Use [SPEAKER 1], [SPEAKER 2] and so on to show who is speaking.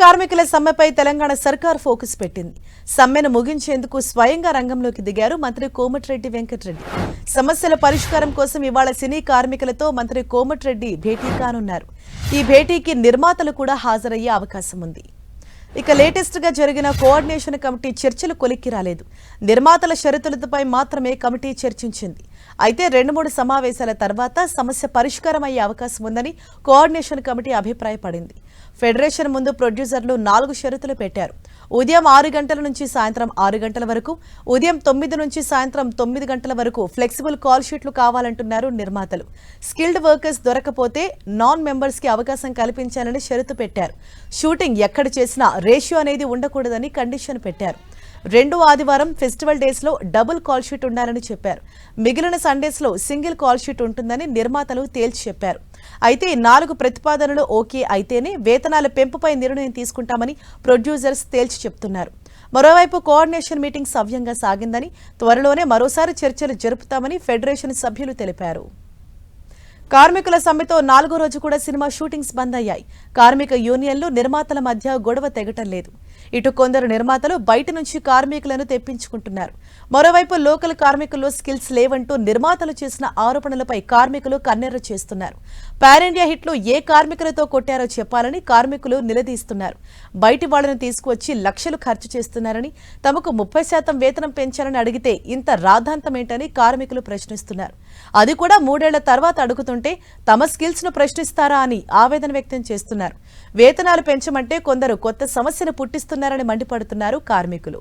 [SPEAKER 1] కార్మికుల సమ్మెపై తెలంగాణ సర్కార్ ఫోకస్ పెట్టింది. సమ్మెను ముగించేందుకు స్వయంగా రంగంలోకి దిగారు మంత్రి కోమటిరెడ్డి వెంకటరెడ్డి. సమస్యల పరిష్కారం కోసం ఇవాళ సినీ కార్మికులతో మంత్రి కోమటిరెడ్డి భేటీ కానున్నారు. ఈ భేటీకి నిర్మాతలు కూడా హాజరయ్యే అవకాశం ఉంది. ఇక లేటెస్ట్గా జరిగిన కోఆర్డినేషన్ కమిటీ చర్చలు కొలిక్కి రాలేదు. నిర్మాతల షరతులపై మాత్రమే కమిటీ చర్చించింది. అయితే రెండు మూడు సమావేశాల తర్వాత సమస్య పరిష్కారం అయ్యే అవకాశం ఉందని కోఆర్డినేషన్ కమిటీ అభిప్రాయపడింది. ఫెడరేషన్ ముందు ప్రొడ్యూసర్లు నాలుగు షరతులు పెట్టారు. ఉదయం ఆరు గంటల నుంచి సాయంత్రం ఆరు గంటల వరకు ఉదయం తొమ్మిది నుంచి సాయంత్రం తొమ్మిది గంటల వరకు ఫ్లెక్సిబుల్ కాల్ షీట్లు కావాలంటున్నారు నిర్మాతలు. స్కిల్డ్ వర్కర్స్ దొరకపోతే నాన్ మెంబర్స్కి అవకాశం కల్పించాలని షరతు పెట్టారు. షూటింగ్ ఎక్కడ చేసినా రేషియో అనేది ఉండకూడదని కండిషన్ పెట్టారు. రెండు ఆదివారం ఫెస్టివల్ డేస్లో డబుల్ కాల్ షీట్ ఉండాలని చెప్పారు. మిగిలిన సండేస్లో సింగిల్ కాల్ షీట్ ఉంటుందని నిర్మాతలు తేల్చి చెప్పారు. అయితే నాలుగు ప్రతిపాదనలు ఓకే అయితేనే వేతనాల పెంపుపై నిర్ణయం తీసుకుంటామని ప్రొడ్యూసర్స్ తేల్చి చెప్తున్నారు. మరోవైపు కోఆర్డినేషన్ మీటింగ్ సవ్యంగా సాగిందని త్వరలోనే మరోసారి చర్చలు జరుపుతామని ఫెడరేషన్ సభ్యులు తెలిపారు. కార్మికుల సమ్మెతో నాలుగో రోజు కూడా సినిమా షూటింగ్స్ బంద్ అయ్యాయి. కార్మిక యూనియన్లు నిర్మాతల మధ్య గొడవ తెగటం లేదు. ఇటు కొందరు నిర్మాతలు బయట నుంచి కార్మికులను తెప్పించుకుంటున్నారు. మరోవైపు లోకల్ కార్మికుల్లో స్కిల్స్ లేవంటూ నిర్మాతలు చేసిన ఆరోపణలపై కార్మికులు కన్నెర్ర చేస్తున్నారు. పాన్ ఇండియా హిట్లో ఏ కార్మికులతో కొట్టారో చెప్పాలని కార్మికులు నిలదీస్తున్నారు. బయటి వాళ్ళని తీసుకువచ్చి లక్షలు ఖర్చు చేస్తున్నారని తమకు ముప్పై శాతం వేతనం పెంచాలని అడిగితే ఇంత రాద్ధాంతమేంటని కార్మికులు ప్రశ్నిస్తున్నారు. అది కూడా మూడేళ్ళ తర్వాత అడుగుతుంటే తమ స్కిల్స్ను ప్రశ్నిస్తారా అని ఆవేదన వ్యక్తం చేస్తున్నారు. వేతనాలు పెంచమంటే కొందరు కొత్త సమస్యను పుట్టిస్తున్నారు చేస్తున్నారని మండిపడుతున్నారు కార్మికులు.